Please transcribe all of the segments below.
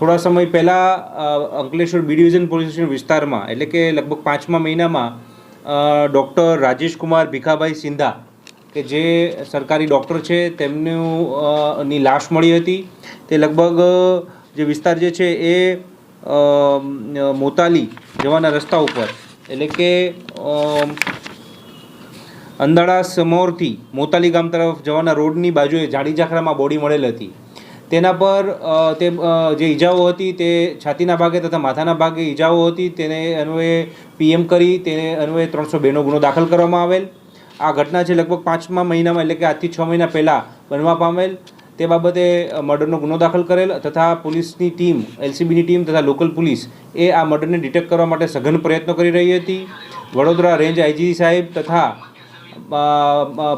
થોડા સમય પહેલાં Ankleshwar B division police station વિસ્તારમાં, એટલે કે લગભગ પાંચમા મહિનામાં ડૉક્ટર રાજેશકુમાર ભીખાભાઈ સિંધા, કે જે સરકારી ડૉક્ટર છે, તેમનું ની લાશ મળી હતી. તે લગભગ, જે વિસ્તાર જે છે એ મોતાલી જવાના રસ્તા ઉપર, એટલે કે અંદાળા સમોરથી મોતાલી ગામ તરફ જવાના રોડની બાજુએ જાડી ઝાખરામાં બોડી મળેલ હતી. તેના પર તે જે ઈજાઓ હતી તે છાતીના ભાગે તથા માથાના ભાગે ઈજાઓ હતી, તેને અન્વયે પીએમ કરી, તેને અન્વયે ત્રણસો બેનો ગુનો દાખલ કરવામાં આવેલ. આ ઘટના છે લગભગ પાંચમા મહિનામાં, એટલે કે આજથી છ મહિના પહેલાં બનવા પામેલ. તે બાબતે મર્ડરનો ગુનો દાખલ કરેલ તથા પોલીસની ટીમ, એલસીબીની ટીમ તથા લોકલ પોલીસ એ આ મર્ડરને ડિટેક્ટ કરવા માટે સઘન પ્રયત્નો કરી રહી હતી. વડોદરા રેન્જ આઈજી સાહેબ તથા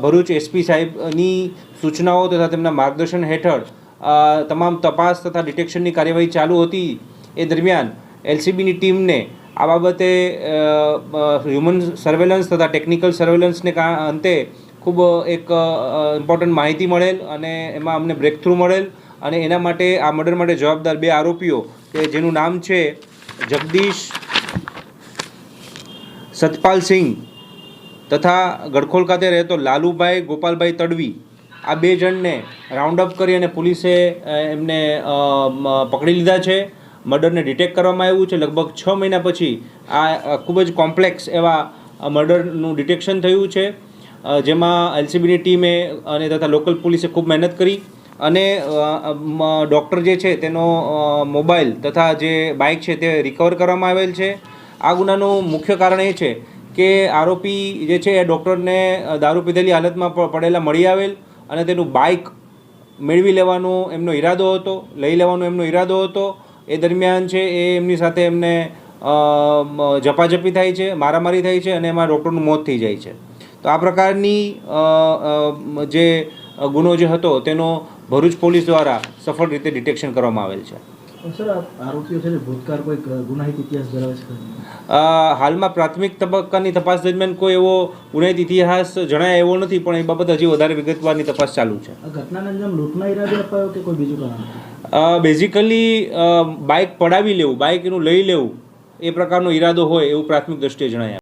ભરૂચ એસપી સાહેબની સૂચનાઓ તથા તેમના માર્ગદર્શન હેઠળ તમામ તપાસ તથા ડિટેક્શનની કાર્યવાહી ચાલુ હતી એ દરમિયાન એલસીબીની ટીમને આ બાબતે હ્યુમન સર્વેલન્સ તથા ટેકનિકલ સર્વેલન્સને અંતે ખૂબ એક ઇમ્પોર્ટન્ટ માહિતી મળેલ અને એમાં અમને બ્રેક થ્રુ મળેલ અને એના માટે, આ મર્ડર માટે જવાબદાર બે આરોપીઓ કે જેનું નામ છે જગદીશ સતપાલ સિંહ તથા ગડખોલ ખાતે રહેતો લાલુભાઈ ગોપાલભાઈ તડવી. આ બે જણને રાઉન્ડ અપ કરી અને પોલીસે એમને પકડી લીધા છે. મર્ડરને ડિટેક્ટ કરવામાં આવ્યું છે. લગભગ છ મહિના પછી આ ખૂબ જ કોમ્પ્લેક્સ એવા મર્ડરનું ડિટેક્શન થયું છે. જેમાં એલસીબીની ટીમે અને તથા લોકલ પોલીસે ખૂબ મહેનત કરી અને ડૉક્ટર જે છે તેનો મોબાઈલ તથા જે બાઇક છે તે રિકવર કરવામાં આવેલ છે. આ ગુનાનું મુખ્ય કારણ એ છે કે આરોપી જે છે એ ડૉક્ટરને દારૂ પીધેલી હાલતમાં પડેલા મળી આવેલ. અને તેનું બાઇક મેળવી લેવાનો એમનો ઈરાદો હતો, લઈ લેવાનો એમનો ઈરાદો હતો. એ દરમિયાન છે એ એમની સાથે એમને ઝપાઝપી થાય છે, મારામારી થાય છે અને એમાં ડૉક્ટરનું મોત થઈ જાય છે. તો આ પ્રકારની જે ગુનો જે હતો તેનો ભરૂચ પોલીસ દ્વારા સફળ રીતે ડિટેક્શન કરવામાં આવેલ છે. હાલમાં પ્રાથમિક તબક્કાની તપાસ દરમિયાન કોઈ એવો ગુનાહિત ઇતિહાસ જણાય એવો નથી પણ એ બાબત હજી વધારે વિગતવારની તપાસ ચાલુ છે. બેઝિકલી બાઇક પડાવી લેવું બાઇક એનું લઈ લેવું એ પ્રકારનો ઈરાદો હોય એવું પ્રાથમિક દ્રષ્ટિએ જણાય